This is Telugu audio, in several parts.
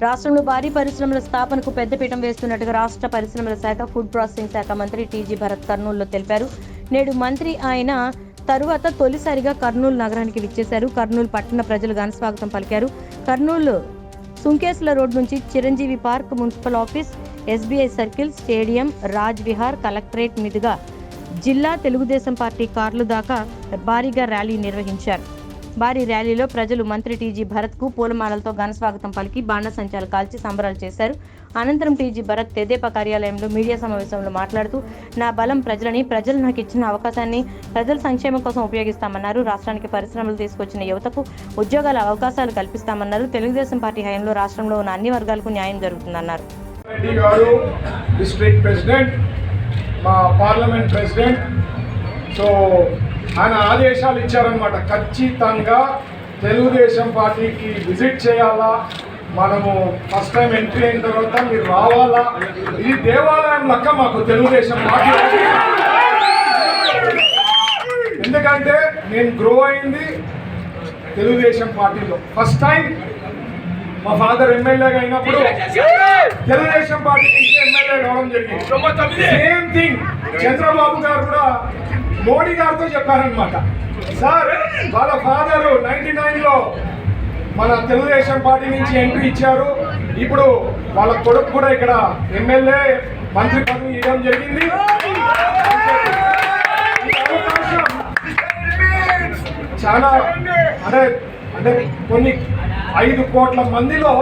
రాష్ట్రంలో భారీ పరిశ్రమల స్థాపనకు పెద్దపీఠం వేస్తున్నట్టుగా రాష్ట్ర పరిశ్రమల శాఖ ఫుడ్ ప్రాసెసింగ్ శాఖ మంత్రి టీజీ భరత్ కర్నూలులో తెలిపారు. నేడు మంత్రి ఆయన తరువాత తొలిసారిగా కర్నూలు నగరానికి విచ్చేశారు. కర్నూలు పట్టణ ప్రజలు ఘనస్వాగతం పలికారు. కర్నూలు సుంకేశ్ల రోడ్ నుంచి Chiranjeevi park municipal office SBI circle stadium Raj Vihar collectorate మీదుగా జిల్లా తెలుగుదేశం పార్టీ కార్లు దాకా భారీగా ర్యాలీ నిర్వహించారు. భారీ ర్యాలీలో ప్రజలు మంత్రి టీజీ భరత్కు పూలమాలలతో ఘనస్వాగతం పలికి బాణసంచాలు కాల్చి సంబరాలు చేశారు. అనంతరం టీజీ భరత్ తెదేపా కార్యాలయంలో మీడియా సమావేశంలో మాట్లాడుతూ నా బలం ప్రజలని ప్రజలు నాకు ఇచ్చిన అవకాశాన్ని ప్రజల సంక్షేమం కోసం ఉపయోగిస్తామన్నారు. రాష్ట్రానికి పరిశ్రమలు తీసుకొచ్చిన యువతకు ఉద్యోగాల అవకాశాలు కల్పిస్తామన్నారు. తెలుగుదేశం పార్టీ హయాంలో రాష్ట్రంలో ఉన్న అన్ని వర్గాలకు న్యాయం జరుగుతుందన్నారు. డిస్ట్రిక్ట్ ప్రెసిడెంట్ మా పార్లమెంట్ ప్రెసిడెంట్. సో ఆయన ఆదేశాలు ఇచ్చారనమాట ఖచ్చితంగా తెలుగుదేశం పార్టీకి విజిట్ చేయాలా? మనము ఫస్ట్ టైం ఎంట్రీ అయిన తర్వాత మీరు రావాలా? ఇది దేవాలయం లెక్క మాకు తెలుగుదేశం పార్టీ ఎందుకంటే నేను గ్రో అయింది తెలుగుదేశం పార్టీలో. ఫస్ట్ టైం మా ఫాదర్ ఎమ్మెల్యేగా అయినప్పుడు తెలుగుదేశం పార్టీ నుంచి ఎమ్మెల్యే కావడం జరిగింది. సేమ్ థింగ్ చంద్రబాబు గారు కూడా మోడీ గారితో చెప్పారనమాట సార్ వాళ్ళ ఫాదర్ నైన్టీ లో మన తెలుగుదేశం పార్టీ నుంచి ఎంట్రీ ఇచ్చారు. ఇప్పుడు వాళ్ళ కొడుకు కూడా ఇక్కడ ఎమ్మెల్యే మంత్రి పదవి ఇవ్వడం జరిగింది. చాలా అంటే అంటే కొన్ని ఐదు కోట్ల మందిలో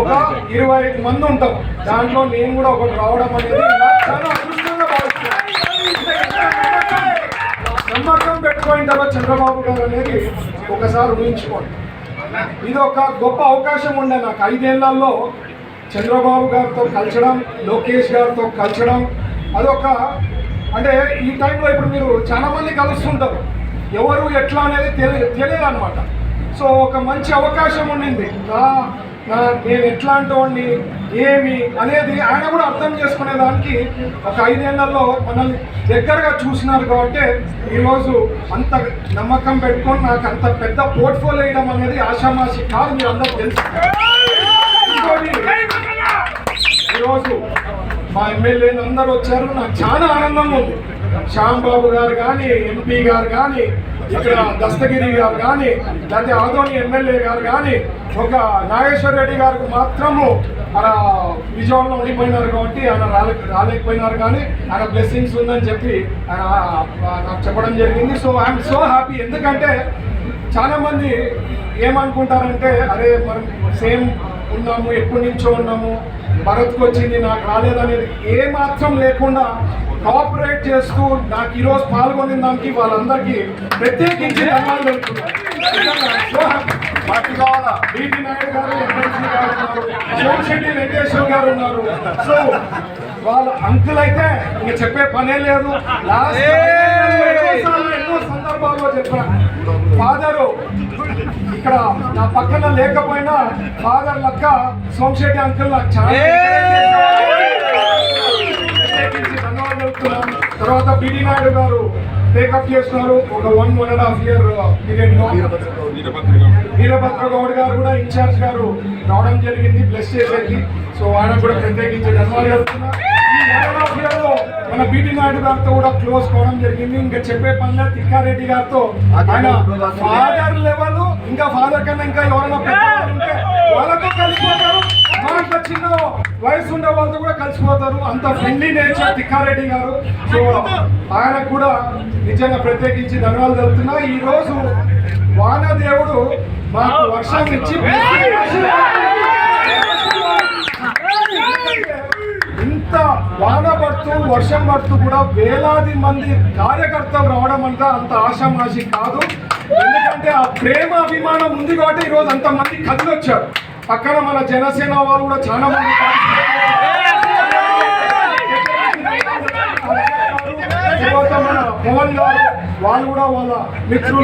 ఒక ఇరవై ఐదు మంది ఉంటాం. దాంట్లో నేను కూడా ఒకటి రావడం అనేది చాలా అదృష్టంగా పెట్టుకోయిన తర్వాత చంద్రబాబు గారు అనేది ఒకసారి ఊహించుకోండి. ఇది ఒక గొప్ప అవకాశం ఉండే నాకు. ఐదేళ్ళలో చంద్రబాబు గారితో కలచడం లోకేష్ గారితో కలచడం అదొక అంటే ఈ టైంలో ఇప్పుడు మీరు చాలా మంది కలుస్తుంటారు. ఎవరు ఎట్లా అనేది తెలియ తెలియదు అనమాట సో ఒక మంచి అవకాశం ఉండింది. నేను ఎట్లాంటి వాడిని ఏమి అనేది ఆయన కూడా అర్థం చేసుకునే దానికి ఒక ఐదేళ్ళలో మనల్ని దగ్గరగా చూసినారు కాబట్టి ఈరోజు అంత నమ్మకం పెట్టుకొని నాకు అంత పెద్ద పోర్ట్ఫోలియో వేయడం అనేది ఆషామాషి కాదు మీరు అందరూ తెలుసు. ఈరోజు మా ఎమ్మెల్యేలు అందరూ వచ్చారు నాకు చాలా ఆనందంగా ఉంది. శ్యాంబాబు గారు కానీ ఎంపీ గారు కానీ ఇక్కడ దస్తగిరి గారు కానీ లేకపోతే ఆదోని ఎమ్మెల్యే గారు కానీ ఒక నాగేశ్వర రెడ్డి గారికి మాత్రము ఆయన విజయవాడలో ఉండిపోయినారు కాబట్టి ఆయన రాలే రాలేకపోయినారు కానీ ఆయన బ్లెస్సింగ్స్ ఉందని చెప్పి ఆయన ఆ, నాకు చెప్పడం జరిగింది. సో ఐఎమ్ సో హ్యాపీ ఎందుకంటే చాలామంది ఏమనుకుంటారంటే అరే మనం సేమ్ ఉన్నాము ఎప్పటి నుంచో ఉన్నాము భరత్కి వచ్చింది నాకు రాలేదనేది ఏ మాత్రం లేకుండా కోఆపరేట్ చేస్తూ నాకు ఈరోజు పాల్గొనిన దానికి వాళ్ళందరికీ ప్రత్యేకించి ధన్యవాదాలు తెలుపుతున్నాను. పార్టీ కావాలా నాయుడు గారు ఎమ్మెల్సీ గారు ఉన్నారు సోమశెట్టి వెంకటేశ్వర గారు ఉన్నారు. సో వాళ్ళ అంకుల్ అయితే ఇంక చెప్పే పనే లేదు. లాస్ట్ ఎన్నో సందర్భాల్లో చెప్పాను ఫాదరు ఇక్కడ నా పక్కన లేకపోయినా ఫాదర్ లక్క సోమశెట్టి అంకుల్ నాకు చాలా ధన్యవాదాలు తర్వాత బిడి నాయుడు గారు టేకప్ చేస్తున్నారు. ఒక one one and half year పీరియడ్లో. వీరభద్ర గౌడ్ గారు కూడా ఇన్ఛార్జ్ గారు. రావడం జరిగింది బ్లెస్ చేసేది. సో ఆయన కూడా ప్రత్యేకించి ధన్యవాదాలు మన బీటీ నాయుడు గారితో కూడా క్లోజ్ కావడం జరిగింది. ఇంకా చెప్పే పనిలో తిక్కారెడ్డి గారితో. ఆయన ఫాదర్ లెవెల్ ఇంకా ఫాదర్ కన్నా ఇంకా ఎవరైనా వాళ్ళతో కలిసిపోతారు. మనకు చిన్న వయసు ఉండే వాళ్ళతో కూడా కలిసిపోతారు. అంత ఫ్రెండ్లీ నేచర్ తిక్కారెడ్డి గారు. సో ఆయనకు కూడా నిజంగా ప్రత్యేకించి ధన్యవాదాలు తెలుపుతున్నా. ఈ రోజు వానదేవుడు మాకు వర్షం ఇచ్చి ఇంత వాన పడుతూ వర్షం పడుతూ కూడా వేలాది మంది కార్యకర్తలు రావడం అంతా అంత ఆశామాషి కాదు. ఎందుకంటే ఆ ప్రేమ అభిమానం ఉంది కాబట్టి ఈరోజు అంత కదిలొచ్చారు. పక్కన మన జనసేన వాళ్ళు కూడా చాలా మంది తర్వాత మన పవన్ గారు వాళ్ళు కూడా వాళ్ళ మిత్రులు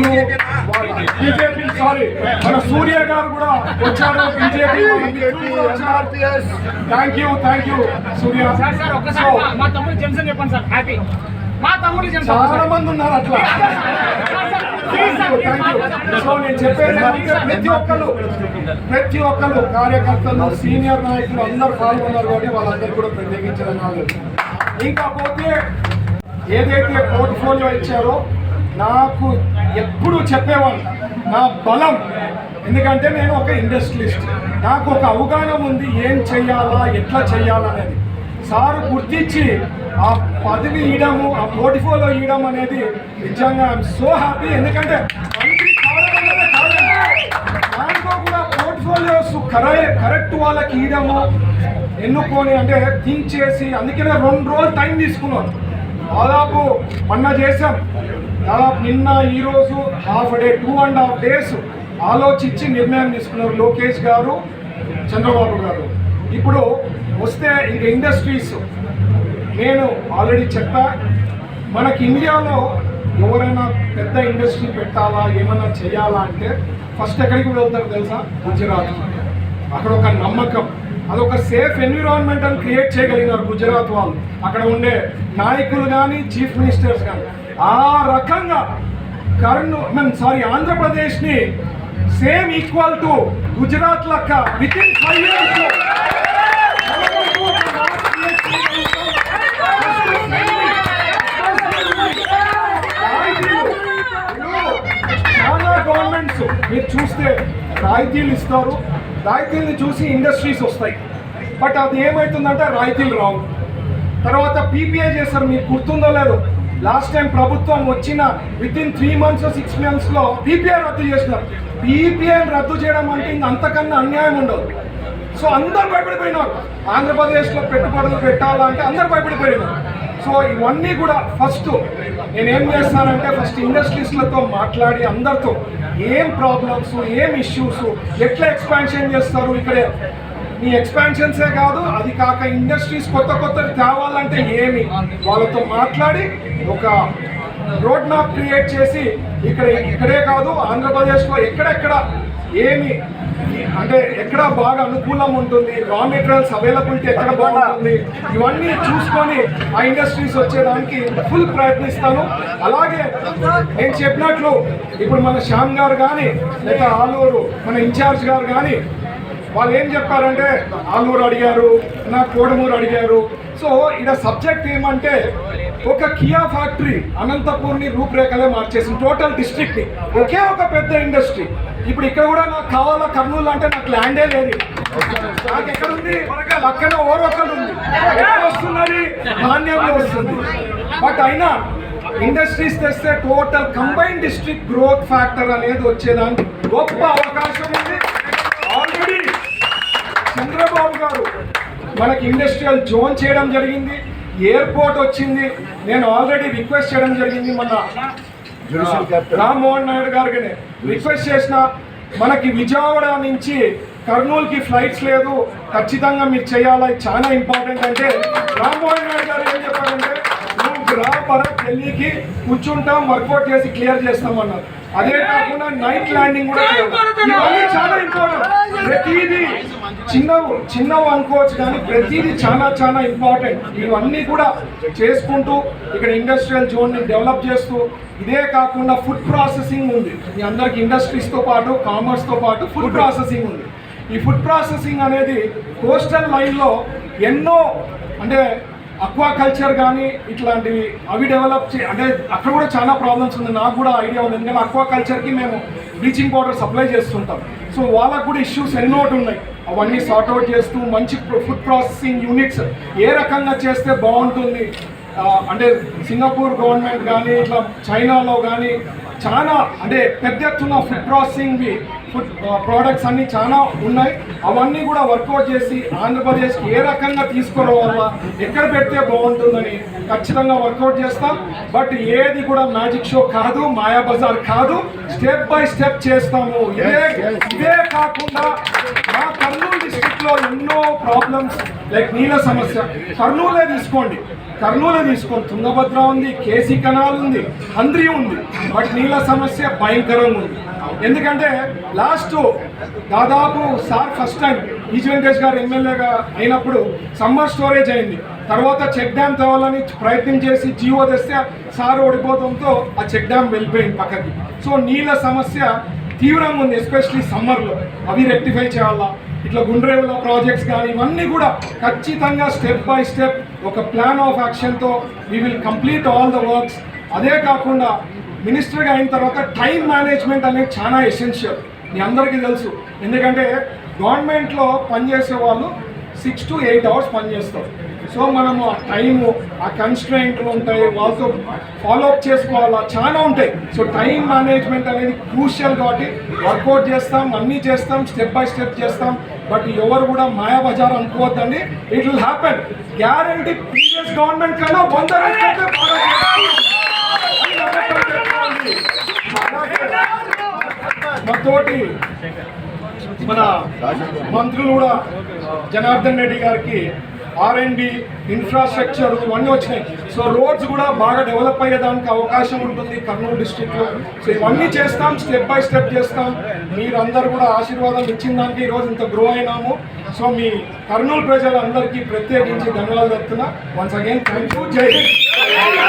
బీజేపీ సారీ మన సూర్య గారు కూడా వచ్చారు BJP thank you thank you Surya. Sir sir ఒక్కసారి మా- తమ్ముడు జెమ్సన్ చెప్పండి సార్. హ్యాపీ చాలా మంది ఉన్నారు అట్లా. సో నేను చెప్పేది ప్రతి ఒక్కరు ప్రతి ఒక్కరు కార్యకర్తలు సీనియర్ నాయకులు అందరు పాల్గొన్నారు కాబట్టి వాళ్ళందరూ కూడా ప్రత్యేకించడం కాదు. ఇంకా పోతే ఏదైతే పోర్ట్ఫోలియో ఇచ్చారో నాకు ఎప్పుడు చెప్పేవాళ్ళు నా బలం. ఎందుకంటే నేను ఒక ఇండస్ట్రియలిస్ట్ నాకు ఒక అవగాహన ఉంది ఏం చెయ్యాలా ఎట్లా చెయ్యాలనేది. సారు గుర్తించి ఆ పదవి ఇవ్వడము ఆ పోర్ట్ఫోలియో ఇవ్వడం అనేది నిజంగా ఐఎమ్ సో హ్యాపీ ఎందుకంటే మంత్రి కావడం అనేది దాంట్లో కూడా పోర్ట్ఫోలియోస్ కరెక్ట్ కరెక్ట్ వాళ్ళకి ఇవ్వడము ఎన్నుకొని అంటే థింక్ చేసి అందుకనే రెండు రోజులు టైం తీసుకున్నాను దాదాపు మొన్న చేసాం దాదాపు నిన్న ఈరోజు half day two and half days ఆలోచించి నిర్ణయం తీసుకున్నారు లోకేష్ గారు చంద్రబాబు గారు. ఇప్పుడు వస్తే ఇంక ఇండస్ట్రీస్. నేను ఆల్రెడీ చెప్పా మనకి ఇండియాలో ఎవరైనా పెద్ద ఇండస్ట్రీ పెట్టాలా ఏమైనా చేయాలా అంటే ఫస్ట్ ఎక్కడికి వెళ్తారు తెలుసా? గుజరాత్. అక్కడ ఒక నమ్మకం. అదొక సేఫ్ ఎన్విరాన్మెంట్ అని క్రియేట్ చేయగలిగినారు గుజరాత్ వాళ్ళు. అక్కడ ఉండే నాయకులు కానీ చీఫ్ మినిస్టర్స్ కానీ ఆ రకంగా కర్నూ మీన్ సారీ ఆంధ్రప్రదేశ్ని సేమ్ ఈక్వల్ టు గుజరాత్ లెక్క విత్ ఇన్ ఫైవ్ ఇయర్స్ మీరు చూస్తే రాయితీలు ఇస్తారు. రాయితీలు చూసి ఇండస్ట్రీస్ వస్తాయి. బట్ అది ఏమవుతుందంటే రాయితీలు రావు. తర్వాత పీపీఐ చేస్తారు మీకు గుర్తుందో లేదో లాస్ట్ టైం ప్రభుత్వం వచ్చిన with in three months six మంత్స్లో పీపీఐ రద్దు చేసినారు. పీపీఐ రద్దు చేయడం అంటే ఇంక అంతకన్నా అన్యాయం ఉండదు. సో అందరు భయపడిపోయినారు. ఆంధ్రప్రదేశ్లో పెట్టుబడులు పెట్టాలంటే అందరు భయపడిపోయినారు. సో ఇవన్నీ కూడా ఫస్ట్ నేనేం చేస్తానంటే ఫస్ట్ ఇండస్ట్రీస్లతో మాట్లాడి అందరితో ఏం ప్రాబ్లమ్స్ ఏం ఇష్యూస్ ఎట్లా ఎక్స్పాన్షన్ చేస్తారు? ఇక్కడే మీ ఎక్స్పాన్షన్సే కాదు అది కాక ఇండస్ట్రీస్ కొత్త కొత్తవి తేవాలంటే ఏమి? వాళ్ళతో మాట్లాడి ఒక రోడ్ మ్యాప్ క్రియేట్ చేసి ఇక్కడ ఇక్కడే కాదు ఆంధ్రప్రదేశ్లో ఎక్కడెక్కడ ఏమి అంటే ఎక్కడ బాగా అనుకూలం ఉంటుంది రా మెటీరియల్స్ అవైలబిలిటీ ఎక్కడ బాగుంటుంది ఇవన్నీ చూసుకొని ఆ ఇండస్ట్రీస్ వచ్చేదానికి ఫుల్ ప్రయత్నిస్తాను. అలాగే నేను చెప్పినట్లు ఇప్పుడు మన శ్యామ్ గారు కానీ లేదా ఆలూరు మన ఇన్ఛార్జ్ గారు కానీ వాళ్ళు ఏం చెప్పారంటే ఆలూరు అడిగారు నా కోడమూరు అడిగారు. సో ఇక్కడ సబ్జెక్ట్ ఏమంటే ఒక కియా ఫ్యాక్టరీ అనంతపూర్ని రూపురేఖలే మార్చేసింది టోటల్ డిస్ట్రిక్ట్ని. ఒకే ఒక పెద్ద ఇండస్ట్రీ. ఇప్పుడు ఇక్కడ కూడా నాకు కావాలా కర్నూలు అంటే నాకు ల్యాండే లేదు. నాకు ఎక్కడ ఉంది పక్కన ఓరొక్కడు ఉంది. ఎక్కడ వస్తున్నది? ధాన్యంలో వస్తుంది. బట్ అయినా ఇండస్ట్రీస్ తెస్తే total combine district growth factor అనేది వచ్చేదానికి గొప్ప అవకాశం ఉంది. ఆల్రెడీ చంద్రబాబు గారు మనకి ఇండస్ట్రియల్ జోన్ చేయడం జరిగింది. ఎయిర్పోర్ట్ వచ్చింది. నేను ఆల్రెడీ రిక్వెస్ట్ చేయడం జరిగింది మన రామ్మోహన్ నాయుడు గారికి రిక్వెస్ట్ చేసిన మనకి విజయవాడ నుంచి కర్నూలుకి ఫ్లైట్స్ లేదు. ఖచ్చితంగా మీరు చేయాలి? చాలా ఇంపార్టెంట్ అంటే రామ్మోహన్ నాయుడు గారు ఏం చెప్పారంటే నువ్వు రా ఢిల్లీకి కూర్చుంటాం వర్కౌట్ చేసి క్లియర్ చేస్తాం అన్నారు. అదే కాకుండా నైట్ ల్యాండింగ్ కూడా. ఇవన్నీ చాలా ఇంపార్టెంట్. ప్రతిదీ చిన్న చిన్నవి అనుకోవచ్చు కానీ ప్రతిదీ చాలా చాలా ఇంపార్టెంట్. ఇవన్నీ కూడా చేసుకుంటూ ఇక్కడ ఇండస్ట్రియల్ జోన్ని డెవలప్ చేస్తూ ఇదే కాకుండా ఫుడ్ ప్రాసెసింగ్ ఉంది. మీ అందరికి ఇండస్ట్రీస్తో పాటు కామర్స్తో పాటు ఫుడ్ ప్రాసెసింగ్ ఉంది. ఈ ఫుడ్ ప్రాసెసింగ్ అనేది కోస్టల్ లైన్లో ఎన్నో అంటే అక్వా కల్చర్ కానీ ఇట్లాంటివి అవి డెవలప్ చే అంటే అక్కడ కూడా చాలా ప్రాబ్లమ్స్ ఉంది. నాకు కూడా ఐడియా ఉంది. ఎందుకంటే అక్వా కల్చర్కి మేము బ్లీచింగ్ పౌడర్ సప్లై చేస్తుంటాం. సో వాళ్ళకు కూడా ఇష్యూస్ ఎన్నోటి ఉన్నాయి. అవన్నీ సార్ట్ అవుట్ చేస్తూ మంచి ఫుడ్ ప్రాసెసింగ్ యూనిట్స్ ఏ రకంగా చేస్తే బాగుంటుంది? అంటే సింగపూర్ గవర్నమెంట్ కానీ ఇట్లా చైనాలో కానీ చాలా అంటే పెద్ద ఎత్తున ఫుడ్ ప్రాసెసింగ్ ఫుడ్ ప్రోడక్ట్స్ అన్నీ చాలా ఉన్నాయి. అవన్నీ కూడా వర్కౌట్ చేసి ఆంధ్రప్రదేశ్కి ఏ రకంగా తీసుకురావాలా ఎక్కడ పెడితే బాగుంటుందని ఖచ్చితంగా వర్కౌట్ చేస్తాం. బట్ ఏది కూడా మ్యాజిక్ షో కాదు మాయా బజార్ కాదు. స్టెప్ బై స్టెప్ చేస్తాము. ఇదే ఇదే కాకుండా మా కర్నూలు డిస్ట్రిక్ట్లో ఎన్నో ప్రాబ్లమ్స్ లైక్ నీళ్ళ సమస్య. కర్నూలే తీసుకోండి. కర్నూలే తీసుకోండి. తుంగభద్ర ఉంది కేసీ కనాల్ ఉంది హంద్రి ఉంది. బట్ నీళ్ళ సమస్య భయంకరంగా ఉంది. ఎందుకంటే లాస్ట్ దాదాపు sir first time is Venkatesh గారు ఎమ్మెల్యేగా అయినప్పుడు సమ్మర్ స్టోరేజ్ అయింది. తర్వాత చెక్ డ్యామ్ తేవాలని ప్రయత్నం చేసి జీవో తెస్తే సార్ ఓడిపోవడంతో ఆ చెక్ డ్యామ్ వెళ్ళిపోయింది పక్కకి. సో నీళ్ళ సమస్య తీవ్రంగా ఉంది ఎస్పెషలీ సమ్మర్లో అవి రెక్టిఫై చేయాలా? ఇట్లా గుండ్రేవుల ప్రాజెక్ట్స్ కానీ ఇవన్నీ కూడా ఖచ్చితంగా స్టెప్ బై స్టెప్ ఒక plan of యాక్షన్తో we will complete all the works అదే కాకుండా మినిస్టర్గా అయిన తర్వాత టైం మేనేజ్మెంట్ అనేది చాలా ఎసెన్షియల్ మీ అందరికీ తెలుసు. ఎందుకంటే గవర్నమెంట్లో పనిచేసే వాళ్ళు సిక్స్ టు ఎయిట్ అవర్స్ పనిచేస్తారు. సో మనము ఆ టైము ఆ కన్స్ట్రెయింట్లు ఉంటాయి వాళ్ళతో ఫాలోఅప్ చేసుకోవాలా? చాలా ఉంటాయి. సో టైం మేనేజ్మెంట్ అనేది క్రూషియల్ కాబట్టి వర్కౌట్ చేస్తాం అన్నీ చేస్తాం స్టెప్ బై స్టెప్ చేస్తాం. బట్ ఎవరు కూడా Mayabazar అనుకోవద్దండి. It will happen guarantee previous government కన్నా వంద మాతోటి మన మంత్రులు కూడా జనార్దన్ రెడ్డి గారికి ఆర్ అండ్ ఇన్ఫ్రాస్ట్రక్చర్ ఇవన్నీ వచ్చినాయి. సో రోడ్స్ కూడా బాగా డెవలప్ అయ్యేదానికి అవకాశం ఉంటుంది కర్నూలు డిస్టిక్లో సో ఇవన్నీ చేస్తాం స్టెప్ బై స్టెప్ చేస్తాం. మీరందరూ కూడా ఆశీర్వాదం ఇచ్చిన దానికి ఈరోజు ఇంత గ్రో అయినాము. సో మీ కర్నూలు ప్రజలందరికీ ప్రత్యేకించి ధన్యవాదాలు చెప్తున్నా. వన్స్ అగైన్ థ్యాంక్ యూ జై హింద్